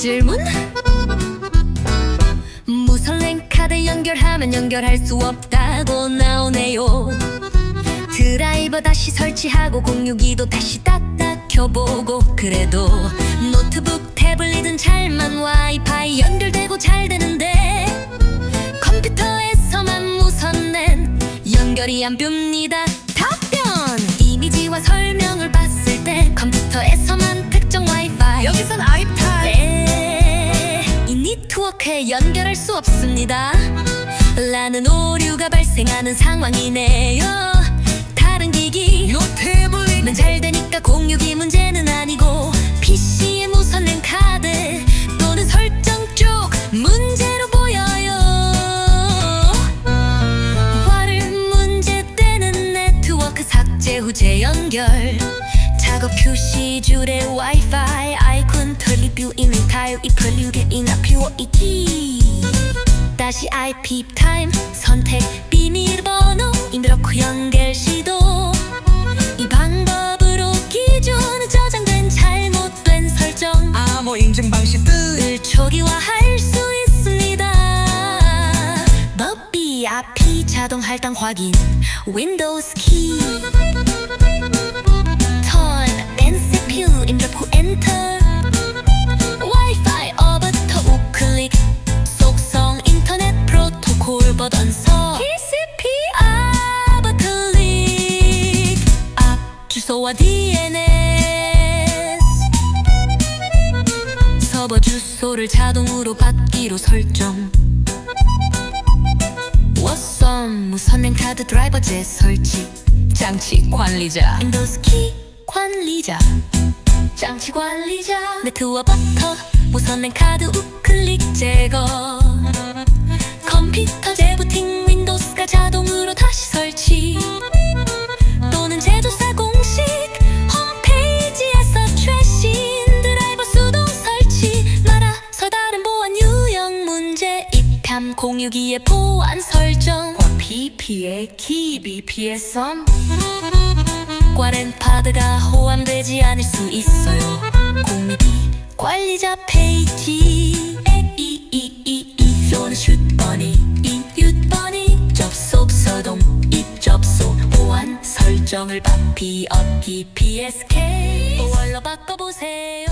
질문? 무선 랜카드 연결하면 연결할 수 없다고 나오네요. 드라이버 다시 설치하고 공유기도 다시 딱딱 켜보고 그래도 노트북 태블릿은 잘만 와이파이 연결되고 잘 되는데 컴퓨터에서만 무선랜 연결이 안 뵭니다. 답변! 이미지와 설명을 봤을 때 컴퓨터에서만 네트워크에 연결할 수 없습니다. 라는 오류가 발생하는 상황이네요. 다른 기기는 노태블릿 잘 되니까 공유기 문제는 아니고 PC의 무선 랜 카드 또는 설정 쪽 문제로 보여요. 화를 문제 때는 네트워크 삭제 후 재연결 작업 휴시 줄에 와이파이 아이콘 털리 뷰 인링 타일 이 플류게 인아 피워 있기 다시 IP 타임 선택 비밀번호 이렇게 연결 시도. 이 방법으로 기존에 저장된 잘못된 설정. 암호 인증 방식들 을 초기화할 수 있습니다. 버비 앞이 자동 할당 확인. 윈도우스 키 버전서 TCP 아버 클릭. 앞 주소와 DNS 서버 주소를 자동으로 받기로 설정. 워썸 무선 랜카드 드라이버 재설치. 장치 관리자. 윈도우스 키 관리자. 장치 관리자. 네트워크부터 무선 랜카드 우클릭 제거 자동으로 다시 설치. 또는 제조사 공식 홈페이지에서 최신 드라이버 수동 설치. 말아서 다른 보안 유형 문제 입함 공유기의 보안 설정. PPA 키 BP의 썸 꽈렌파드가 호환되지 않을 수 있어요. 공유기 관리자 페이지 설정을 바피 업기 PSK 월로 바꿔보세요